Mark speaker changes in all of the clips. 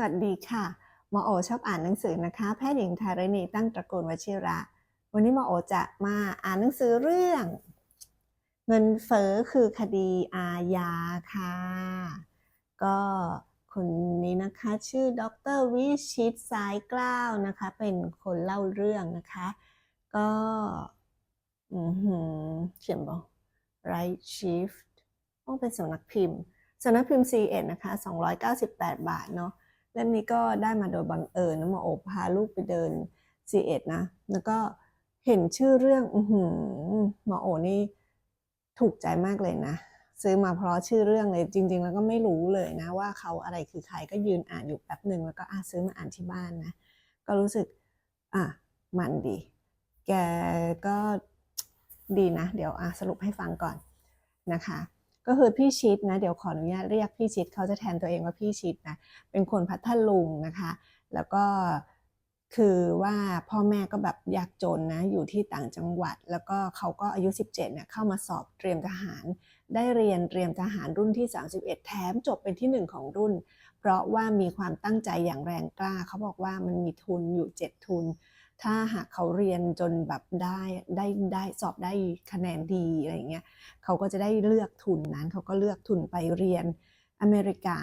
Speaker 1: สวัสดีค่ะหมอโอชอบอ่านหนังสือนะคะ แพทย์หญิงธารณีตั้งตระกูลวชิระ วันนี้หมอโอจะมาอ่านหนังสือเรื่อง เงินเฟ้อคือคดีอาญาค่ะ ก็คนนี้นะคะชื่อดรวิชิตสายกล้าวนะคะ เป็นคนเล่าเรื่องนะคะ ก็อือหือเขียนบอก right shift ต้องเป็นสำนักพิมพ์สำนักพิมพ์ C1 นะคะ 298 บาทเนาะ เล่มนี้ก็ได้มาโดยบังเอิญนะมอโอบพาลูกไปเดิน C1 นะ แล้วก็เห็นชื่อเรื่องอืหมอโอนี่ถูกใจมากเลยนะ ซื้อมาเพราะชื่อเรื่องเลยจริง ๆ แล้วก็ไม่รู้เลยนะ ว่าเขาอะไรคือใครก็ยืนอ่านอยู่แป๊บหนึ่งแล้วก็อะซื้อมาอ่านที่บ้านนะ ก็รู้สึกอะมันดี แกก็ดีนะ เดี๋ยวอะสรุปให้ฟังก่อนนะคะ ก็คือพี่ชิดนะ เดี๋ยวขออนุญาตเรียกพี่ชิดเขาจะแทนตัวเองว่าพี่ชิดนะ เป็นคนพัทลุงนะคะ แล้วก็คือว่าพ่อแม่ก็แบบยากจนนะ อยู่ที่ต่างจังหวัด แล้วก็เขาก็อายุ 17เนี่ยเข้ามาสอบเตรียมทหาร ได้เรียนเตรียมทหารรุ่นที่ 31 แถมจบเป็นที่หนึ่งของรุ่น เพราะว่ามีความตั้งใจอย่างแรงกล้า เขาบอกว่ามันมีทุนอยู่ 7 ทุน ถ้าหากเขาเรียนจนแบบได้ได้ได้สอบได้คะแนนดีอะไรเงี้ยเขาก็จะได้เลือกทุนนั้น เขาก็เลือกทุนไปเรียนอเมริกา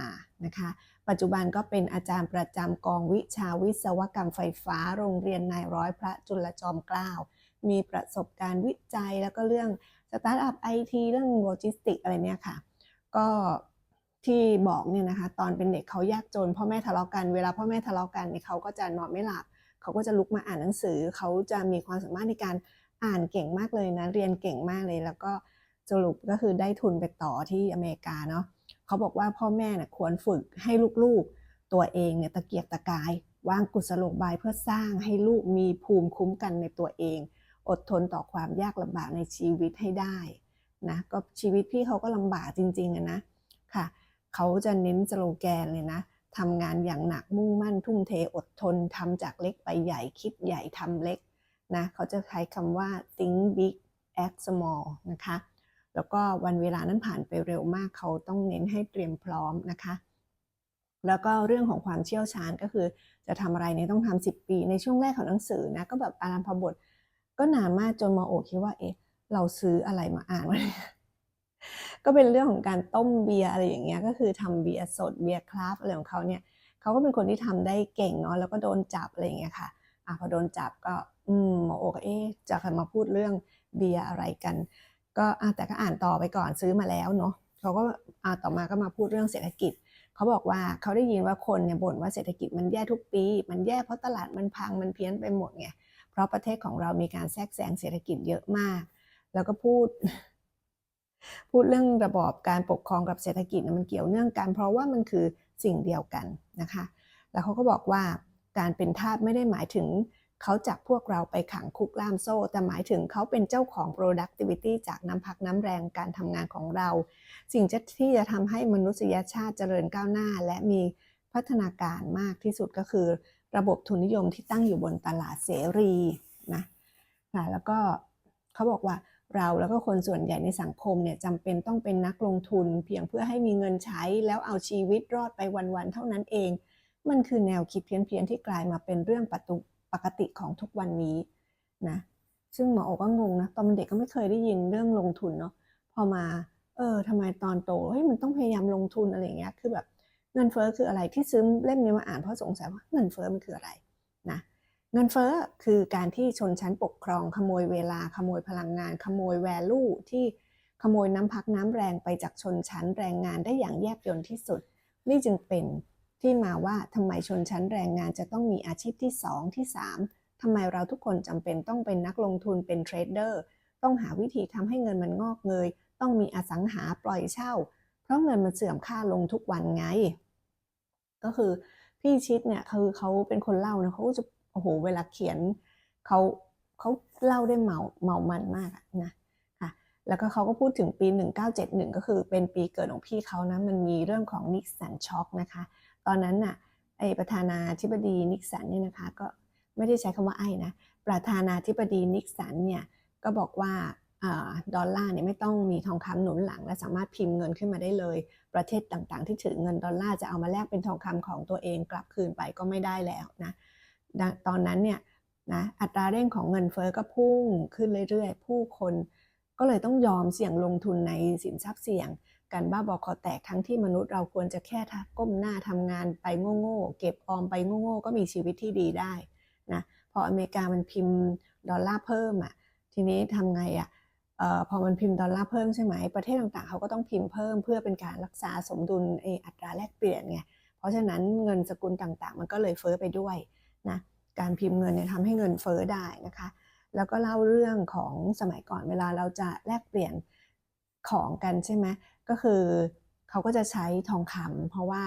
Speaker 1: นะคะ ปัจจุบันก็เป็นอาจารย์ประจำกองวิชาวิศวกรรมไฟฟ้า โรงเรียนนายร้อยพระจุลจอมเกล้า มีประสบการณ์วิจัยแล้วก็เรื่องสตาร์ทอัพไอทีเรื่องโลจิสติกอะไรเนี่ยค่ะ ก็ที่บอกเนี่ยนะคะ ตอนเป็นเด็กเขายากจนพ่อแม่ทะเลาะกัน เวลาพ่อแม่ทะเลาะกันเนี่ยเขาก็จะนอนไม่หลับ เขาก็จะลุกมาอ่านหนังสือ เขาจะมีความสามารถในการอ่านเก่งมากเลยนะ เรียนเก่งมากเลย แล้วก็สรุปก็คือได้ทุนไปต่อที่อเมริกาเนาะเขาบอกว่าพ่อแม่เนี่ยควรฝึกให้ลูกๆ ตัวเองเนี่ยตะเกียกตะกายวางกุศโลบายเพื่อสร้างให้ลูกมีภูมิคุ้มกันในตัวเอง อดทนต่อความยากลำบากในชีวิตให้ได้นะก็ชีวิตพี่เขาก็ลำบากจริงๆอะนะค่ะ เขาจะเน้นสโลแกนเลยนะ ทำงานอย่างหนักมุ่งมั่นทุ่มเทอดทนทำจากเล็กไปใหญ่คิดใหญ่ทำเล็กนะเขาจะใช้คำว่า think big act small นะคะ แล้วก็วันเวลานั้นผ่านไปเร็วมากเขาต้องเน้นให้เตรียมพร้อมนะคะ แล้วก็เรื่องของความเชี่ยวชาญก็คือจะทำอะไรเนี่ยต้องทำสิบปีในช่วงแรกของหนังสือนะก็แบบอารัมพบท ก็นานมากจนมาโอคิดว่าเอ๊ะเราซื้ออะไรมาอ่านวะเนี่ย ก็เป็นเรื่องของการต้มเบียร์อะไรอย่างเงี้ยก็คือทำเบียร์สดเบียร์คราฟอะไรของเขาเนี่ยเขาก็เป็นคนที่ทำได้เก่งเนาะแล้วก็โดนจับอะไรอย่างเงี้ยค่ะอะพอโดนจับก็อืมหมอโอก็เอ๊ะจะมาพูดเรื่องเบียร์อะไรกัน ก็อะแต่ก็อ่านต่อไปก่อนซื้อมาแล้วเนาะเขาก็อะต่อมาก็มาพูดเรื่องเศรษฐกิจเขาบอกว่าเขาได้ยินว่าคนเนี่ยบ่นว่าเศรษฐกิจมันแย่ทุกปี มันแย่เพราะตลาดมันพังมันเพี้ยนไปหมดไงเพราะประเทศของเรามีการแทรกแซงเศรษฐกิจเยอะมาก แล้วก็พูด พูดเรื่องระบอบการปกครองกับเศรษฐกิจมันเกี่ยวเนื่องกัน เพราะว่ามันคือสิ่งเดียวกันนะคะ แล้วเขาก็บอกว่าการเป็นทาสไม่ได้หมายถึงเขาจับพวกเราไปขังคุกล่ามโซ่ แต่หมายถึงเขาเป็นเจ้าของ productivity จากน้ำพักน้ำแรงการทำงานของเรา สิ่งที่จะทำให้มนุษยชาติเจริญก้าวหน้า และมีพัฒนาการมากที่สุดก็คือ ระบบทุนนิยมที่ตั้งอยู่บนตลาดเสรีนะะแล้วก็เขาบอกว่า เราแล้วก็คนส่วนใหญ่ในสังคมเนี่ยจำเป็นต้องเป็นนักลงทุน เพียงเพื่อให้มีเงินใช้แล้วเอาชีวิตรอดไปวันๆเท่านั้นเอง มันคือแนวคิดเพี้ยนๆที่กลายมาเป็นเรื่องปตปกติของทุกวันนี้นะซึ่งหมอโอก็งงนะตอนเป็นเด็กก็ไม่เคยได้ยินเรื่องลงทุนเนาะพอมาเออทำไมตอนโตเฮ้ยมันต้องพยายามลงทุนอะไรอย่างเงี้ยคือแบบเงินเฟ้อคืออะไรที่ซื้อเล่มนี้มาอ่านเพราะสงสัยว่าเงินเฟ้อมันคืออะไรนะ เงินเฟ้อคือการที่ชนชั้นปกครองขโมยเวลาขโมยพลังงาน ขโมยแวลูที่ขโมยน้ำพักน้ำแรงไปจากชนชั้นแรงงานได้อย่างแยบยลที่สุด นี่จึงเป็นที่มาว่าทำไมชนชั้นแรงงานจะต้องมีอาชีพที่ 2 ที่ 3ทำไมเราทุกคนจำเป็นต้องเป็นนักลงทุนเป็นเทรดเดอร์ต้องหาวิธีทำให้เงินมันงอกเงย ต้องมีอสังหาปล่อยเช่า เพราะเงินมันเสื่อมค่าลงทุกวันไง ก็คือพี่ชิดเนี่ยคือเขาเป็นคนเล่านะเขาก็จะ โอ้โหเวลาเขียนเขาเขาเล่าได้เมาเมามันมากะนะค่ะแล้วก็เขาก็พูดถึงปี 1971 ก็คือเป็นปีเกิดของพี่เขานะมันมีเรื่องของนิกสันช็อกนะคะ ตอนนั้นน่ะไอประธานาธิบดีนิกสันเนี่ยนะคะก็ไม่ได้ใช้คำว่าไอ้นะประธานาธิบดีนิกสันเนี่ยก็บอกว่าดอลลาร์เนี่ยไม่ต้องมีทองคำหนุนหลัง และสามารถพิมพ์เงินขึ้นมาได้เลย ประเทศต่างๆ ที่ถือเงินดอลลาร์จะเอามาแลกเป็นทองคำของตัวเองกลับคืนไปก็ไม่ได้แล้วนะ ตอนนั้นเนี่ยนะอัตราเร่งของเงินเฟ้อก็พุ่งขึ้นเรื่อยๆ ผู้คนก็เลยต้องยอมเสี่ยงลงทุนในสินทรัพย์เสี่ยงการบ้าบอคอแตกทั้งที่มนุษย์เราควรจะแค่ก้มหน้าทำงานไปโง่ๆเก็บออมไปโง่ๆก็มีชีวิตที่ดีได้นะพออเมริกามันพิมพ์ดอลลาร์เพิ่มอะทีนี้ทำไงอะเอ่อพอมันพิมพ์ดอลลาร์เพิ่มใช่ไหมประเทศต่างๆเขาก็ต้องพิมพ์เพิ่มเพื่อเป็นการรักษาสมดุลอออัตราแลกเปลี่ยนไงเพราะฉะนั้นเงินสกุลต่างๆ มันก็เลยเฟ้อไปด้วย นะการพิมพ์เงินเนี่ยทำให้เงินเฟ้อได้นะคะ แล้วก็เล่าเรื่องของสมัยก่อนเวลาเราจะแลกเปลี่ยนของกันใช่ไหมก็คือเขาก็จะใช้ทองคำเพราะว่า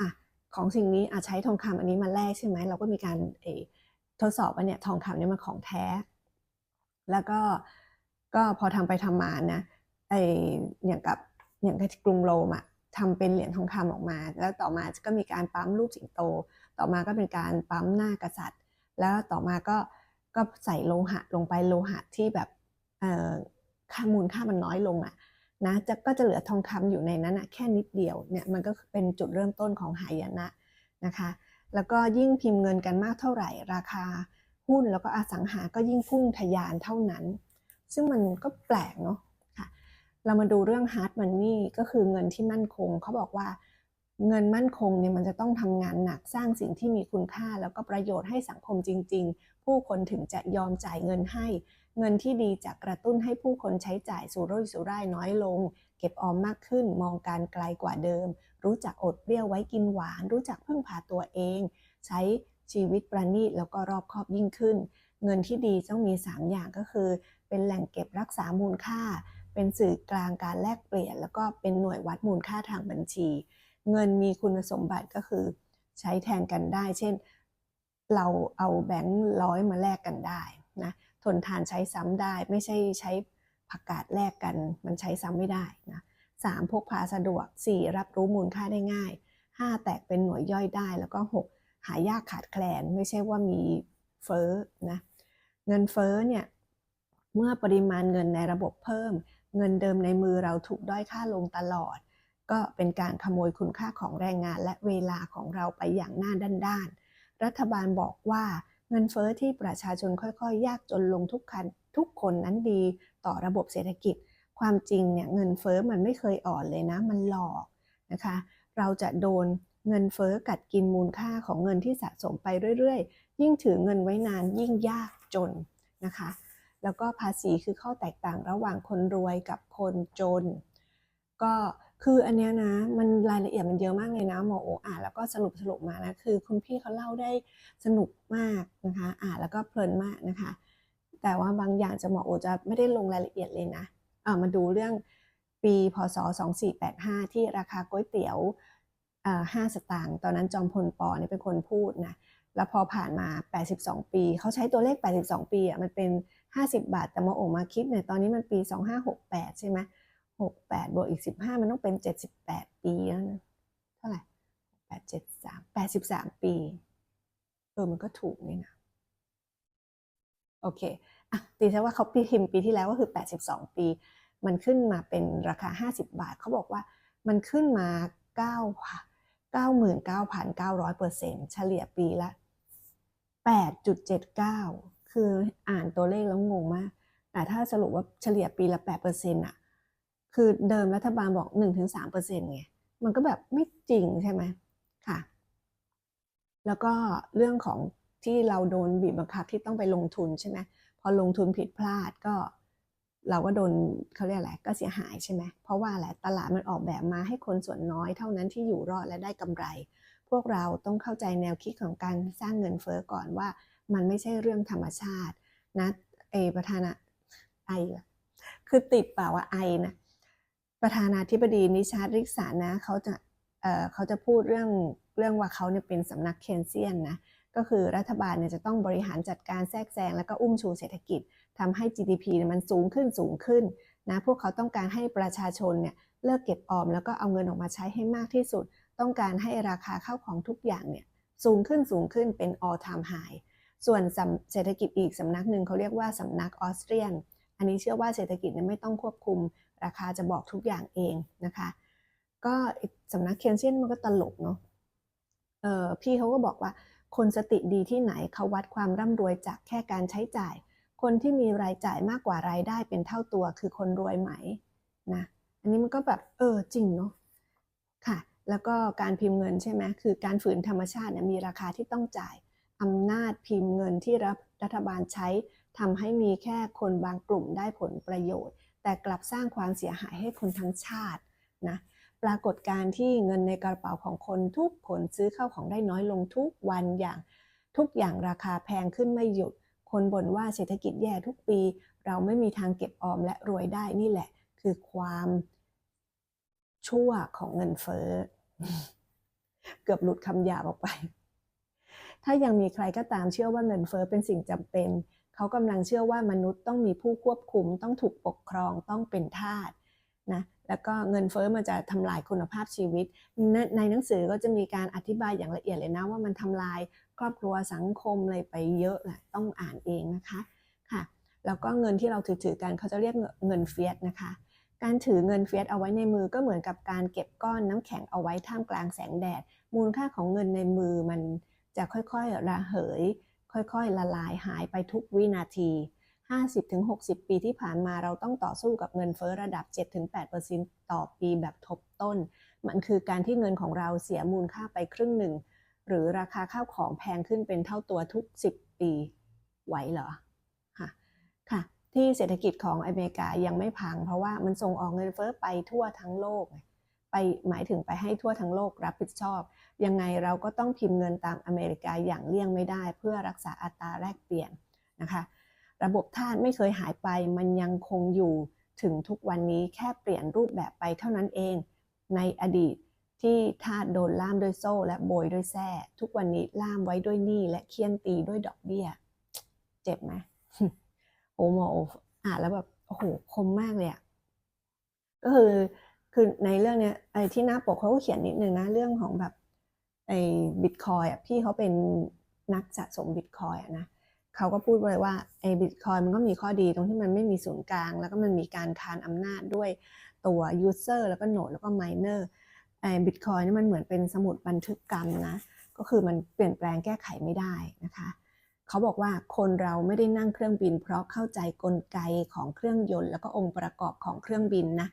Speaker 1: อะของสิ่งนี้อาจใช้ทองคำอันนี้มาแลกใช่ไหมเราก็มีการเอทดสอบว่าเนี่ยทองคำเนี่ยมันของแท้ แล้วก็ก็พอทำไปทำมานะไออย่างกับอย่างที่กรุงโรมอะทำเป็นเหรียญทองคำออกมา แล้วต่อมาก็มีการปั๊มรูปสิงโต ต่อมาก็เป็นการปั๊มหน้ากษัตริย์ แล้วต่อมาก็ก็ใส่โลหะลงไปโลหะที่แบบค่ามูลค่ามันน้อยลงอะนะจะก็จะเหลือทองคำอยู่ในนั้นอะแค่นิดเดียวเนี่ยมันก็เป็นจุดเริ่มต้นของหายนะนะคะ แล้วก็ยิ่งพิมพ์เงินกันมากเท่าไหร่ ราคาหุ้นแล้วก็อสังหาก็ยิ่งพุ่งทะยานเท่านั้น ซึ่งมันก็แปลกเนาะค่ะเรามาดูเรื่อง hard money ก็คือเงินที่มั่นคงเขาบอกว่า เงินมั่นคงเนี่ยมันจะต้องทำงานหนักสร้างสิ่งที่มีคุณค่า แล้วก็ประโยชน์ให้สังคมจริง ๆ ผู้คนถึงจะยอมจ่ายเงินให้ เงินที่ดีจะกระตุ้นให้ผู้คนใช้จ่ายสู่รุ่ยสู่ร่ายน้อยลง เก็บออมมากขึ้นมองการไกลกว่าเดิม รู้จักอดเปรี้ยวไว้กินหวาน รู้จักพึ่งพาตัวเอง ใช้ชีวิตประณีตแล้วก็รอบคอบยิ่งขึ้น เงินที่ดีต้องมี 3 อย่างก็คือ เป็นแหล่งเก็บรักษามูลค่า เป็นสื่อกลางการแลกเปลี่ยน แล้วก็เป็นหน่วยวัดมูลค่าทางบัญชี เงินมีคุณสมบัติก็คือใช้แทนกันได้ เช่น เราเอาแบงค์ร้อยมาแลกกันได้นะทนทานใช้ซ้ำได้ไม่ใช่ใช้ผักกาดแลกกัน มันใช้ซ้ำไม่ได้นะสามพกพาสะดวก 4 รับรู้มูลค่าได้ง่าย 5 แตกเป็นหน่วยย่อยได้ แล้วก็ 6 หายากขาดแคลน ไม่ใช่ว่ามีเฟ้อนะเงินเฟ้อเนี่ยเมื่อปริมาณเงินในระบบเพิ่ม เงินเดิมในมือเราถูกด้อยค่าลงตลอด ก็เป็นการขโมยคุณค่าของแรงงานและเวลาของเราไปอย่างหน้าด้านๆ รัฐบาลบอกว่าเงินเฟ้อที่ประชาชนค่อยๆ ยากจนลงทุกคันทุกคนนั้นดีต่อระบบเศรษฐกิจ ความจริงเนี่ยเงินเฟ้อมันไม่เคยอ่อนเลยนะ มันหลอกนะคะ เราจะโดนเงินเฟ้อกัดกินมูลค่าของเงินที่สะสมไปเรื่อยๆ ยิ่งถือเงินไว้นานยิ่งยากจนนะคะ แล้วก็ภาษีคือข้อแตกต่างระหว่างคนรวยกับคนจน ก็ คืออันเนี้ยนะมันรายละเอียดมันเยอะมากเลยนะหมอโออ่านแล้วก็สรุปสรุปมานะคือคุณพี่เขาเล่าได้สนุกมากนะคะอ่านแล้วก็เพลินมากนะคะ แต่ว่าบางอย่างจะหมอโอจะไม่ได้ลงรายละเอียดเลยนะเออมาดูเรื่องปีพศ 2485 ที่ราคาก๋วยเตี๋ยวห้าสตางค์ตอนนั้นจอมพลปอเนี่ยเป็นคนพูดนะแล้วพอผ่านมา 82 ปี เขาใช้ตัวเลข 82 ปีอะมันเป็น 50 บาท แต่มาโอมาคิดเนี่ยตอนนี้มันปี 2568 ใช่ไหม หกแปดบวกอีกสิบห้ามันต้องเป็นเจ็ดสิบแปดปีแล้วนะ เท่าไหร่แปดเจ็ดสามแปดสิบสามปี เออ มันก็ถูกนี่นะ โอเค อะ ตีใช่ว่าเขาพิมพ์ปีที่แล้วก็คือแปดสิบสองปี มันขึ้นมาเป็นราคาห้าสิบบาท เขาบอกว่ามันขึ้นมาเก้าเก้าหมื่นเก้าพันเก้าร้อยเปอร์เซ็นต์เฉลี่ยปีละแปดจุดเจ็ดเก้าคืออ่านตัวเลขแล้วงงมาก แต่ถ้าสรุปว่าเฉลี่ยปีละแปดเปอร์เซ็นต์อะ คือเดิมรัฐบาลบอก 1-3%ไง มันก็แบบไม่จริงใช่ไหมค่ะ แล้วก็เรื่องของที่เราโดนบีบบังคับที่ต้องไปลงทุนใช่ไหมพอลงทุนผิดพลาดก็ เราก็โดนเขาเรียกอะไรก็เสียหายใช่ไหมเพราะว่าอะไรตลาดมันออกแบบมาให้คนส่วนน้อยเท่านั้นที่อยู่รอดและได้กำไร พวกเราต้องเข้าใจแนวคิดของการสร้างเงินเฟ้อก่อนว่า มันไม่ใช่เรื่องธรรมชาตินะเอประธานะไอคือติดเปล่าว่าไอนะ ประธานาธิบดีนิชาร์ดริกสานะเขาจะเเขาจะพูดเรื่องเรื่องว่าเขาเนี่ยเป็นสำนักเคนเซียนนะก็คือรัฐบาลเนี่ยจะต้องบริหารจัดการแทรกแซง แล้วก็อุ้มชูเศรษฐกิจทำให้ GDP มันสูงขึ้นสูงขึ้นนะพวกเขาต้องการให้ประชาชนเนี่ยเลิกเก็บออม แล้วก็เอาเงินออกมาใช้ให้มากที่สุด ต้องการให้ราคาเข้าของทุกอย่างเนี่ยสูงขึ้นสูงขึ้นเป็น all time high ส่วนเศรษฐกิจอีกสำนักหนึ่งเขาเรียกว่าสำนักออสเตรียน อันนี้เชื่อว่าเศรษฐกิจเนี่ยไม่ต้องควบคุม ราคาจะบอกทุกอย่างเองนะคะ ก็สำนักเคียนเซียนมันก็ตลกเนาะเออพี่เขาก็บอกว่าคนสติดีที่ไหนเขาวัดความร่ำรวยจากแค่การใช้จ่าย คนที่มีรายจ่ายมากกว่ารายได้เป็นเท่าตัวคือคนรวยไหมนะอันนี้มันก็แบบเออจริงเนาะค่ะ แล้วก็การพิมพ์เงินใช่ไหมคือการฝืนธรรมชาติเนี่ยมีราคาที่ต้องจ่ายอำนาจพิมพ์เงินที่รัฐรัฐบาลใช้ทำให้มีแค่คนบางกลุ่มได้ผลประโยชน์ แต่กลับสร้างความเสียหายให้คนทั้งชาตินะปรากฏการที่เงินในกระเป๋าของคนทุกคนซื้อเข้าของได้น้อยลงทุกวันอย่าง ทุกอย่างราคาแพงขึ้นไม่หยุด คนบ่นว่าเศรษฐกิจแย่ทุกปี เราไม่มีทางเก็บออมและรวยได้นี่แหละ คือความชั่วของเงินเฟ้อ เกือบหลุดคำหยาบออกไป ถ้ายังมีใครก็ตามเชื่อว่าเงินเฟ้อเป็นสิ่งจำเป็น เขากำลังเชื่อว่ามนุษย์ต้องมีผู้ควบคุม ต้องถูกปกครองต้องเป็นทาสนะแล้วก็เงินเฟ้อมันจะทำลายคุณภาพชีวิตในในหนังสือก็จะมีการอธิบายอย่างละเอียดเลยนะว่ามันทำลายครอบครัวสังคมอะไรไปเยอะแหละต้องอ่านเองนะคะค่ะแล้วก็เงินที่เราถือถือกันเขาจะเรียกเงินเฟียสนะคะ การถือเงินเฟียสเอาไว้ในมือก็เหมือนกับการเก็บก้อนน้ำแข็งเอาไว้ท่ามกลางแสงแดด มูลค่าของเงินในมือมันจะค่อยๆระเหย ค่อยๆ ละลายหายไปทุกวินาที 50-60 ปีที่ผ่านมาเราต้องต่อสู้กับเงินเฟ้อระดับ 7-8%ต่อปีแบบทบต้น มันคือการที่เงินของเราเสียมูลค่าไปครึ่งหนึ่ง หรือราคาข้าวของแพงขึ้นเป็นเท่าตัวทุก 10 ปี ไหวเหรอค่ะค่ะ ที่เศรษฐกิจของอเมริกายังไม่พัง เพราะว่ามันส่งออกเงินเฟ้อไปทั่วทั้งโลกไไปหมายถึงไปให้ทั่วทั้งโลกรับผิดชอบ ยังไงเราก็ต้องพิมพ์เงินตามอเมริกาอย่างเลี่ยงไม่ได้ เพื่อรักษาอัตราแลกเปลี่ยนนะคะ ระบบทาสไม่เคยหายไปมันยังคงอยู่ถึงทุกวันนี้แค่เปลี่ยนรูปแบบไปเท่านั้นเอง ในอดีตที่ทาสโดนล่ามด้วยโซ่และโบยด้วยแส้ทุกวันนี้ล่ามไว้ด้วยหนี้และเคี่ยนตีด้วยดอกเบี้ย เจ็บไหมโอ้โออ่านแล้วแบบโอ้โหคมมากเลยอะก็คือ คือในเรื่องเนี้ยไอ้ที่หน้าปกเขาก็เขียนนิดนึงนะเรื่องของแบบไอ้บิตคอยอะพี่เขาเป็นนักสะสมบิตคอยอะนะเขาก็พูดเลยว่าไอ้บิตคอยมันก็มีข้อดีตรงที่มันไม่มีศูนย์กลาง แล้วก็มันมีการคานอำนาจด้วยตัวยูเซอร์แล้วก็โนดแล้วก็ไมเนอร์ไอ้บิตคอยนี่มันเหมือนเป็นสมุดบันทึกกรรมนะก็คือมันเปลี่ยนแปลงแก้ไขไม่ได้นะคะเขาบอกว่าคนเราไม่ได้นั่งเครื่องบิน เพราะเข้าใจกลไกของเครื่องยนต์ แล้วก็องค์ประกอบของเครื่องบินนะ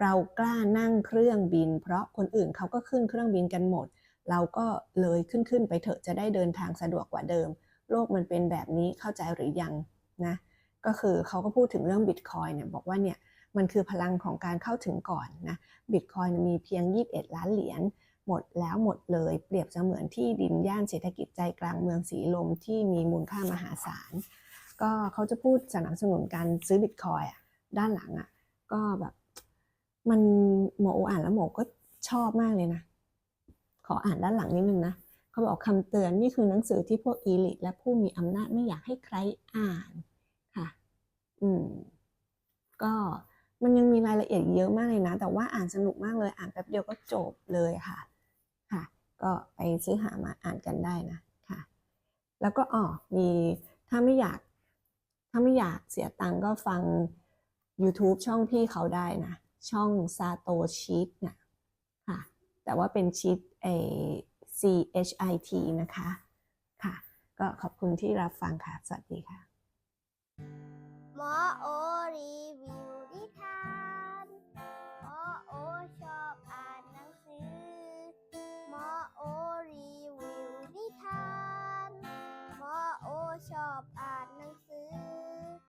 Speaker 1: เรากล้านั่งเครื่องบิน เพราะคนอื่นเขาก็ขึ้นเครื่องบินกันหมด เราก็เลยขึ้นขึ้นไปเถอะจะได้เดินทางสะดวกกว่าเดิม โลกมันเป็นแบบนี้เข้าใจหรือยังนะก็คือเขาก็พูดถึงเรื่องบิตคอยเนี่ยบอกว่าเนี่ยมันคือพลังของการเข้าถึงก่อนนะบิตคอยมีเพียง 21 ล้านเหรียญหมดแล้วหมดเลย เปรียบเสมือนที่ดินย่านเศรษฐกิจใจกลางเมืองสีลมที่มีมูลค่ามหาศาลก็เขาจะพูดสนับสนุนการซื้อบิตคอยด้านหลังอะก็แบบ มันหมอโออ่านแล้วหมอก็ชอบมากเลยนะ ขออ่านด้านหลังนิดนึงนะเขาบอกคำเตือนนี่คือหนังสือที่พวกอีลิและผู้มีอำนาจไม่อยากให้ใครอ่านค่ะ อืม ก็มันยังมีรายละเอียดเยอะมากเลยนะ แต่ว่าอ่านสนุกมากเลย อ่านแป๊บเดียวก็จบเลยค่ะ ค่ะ ก็ไปซื้อหามาอ่านกันได้นะค่ะ แล้วก็อ๋อมีถ้าไม่อยาก ถ้าไม่อยากเสียตังก็ฟัง YouTube ช่องพี่เขาได้นะ ช่องซาโตชีตนะค่ะแต่ว่าเป็นชีตเอ C H I T นะคะค่ะ ก็ขอบคุณที่รับฟังค่ะ สวัสดีค่ะ
Speaker 2: หมอโอรีวิวนิทานหมอโอชอ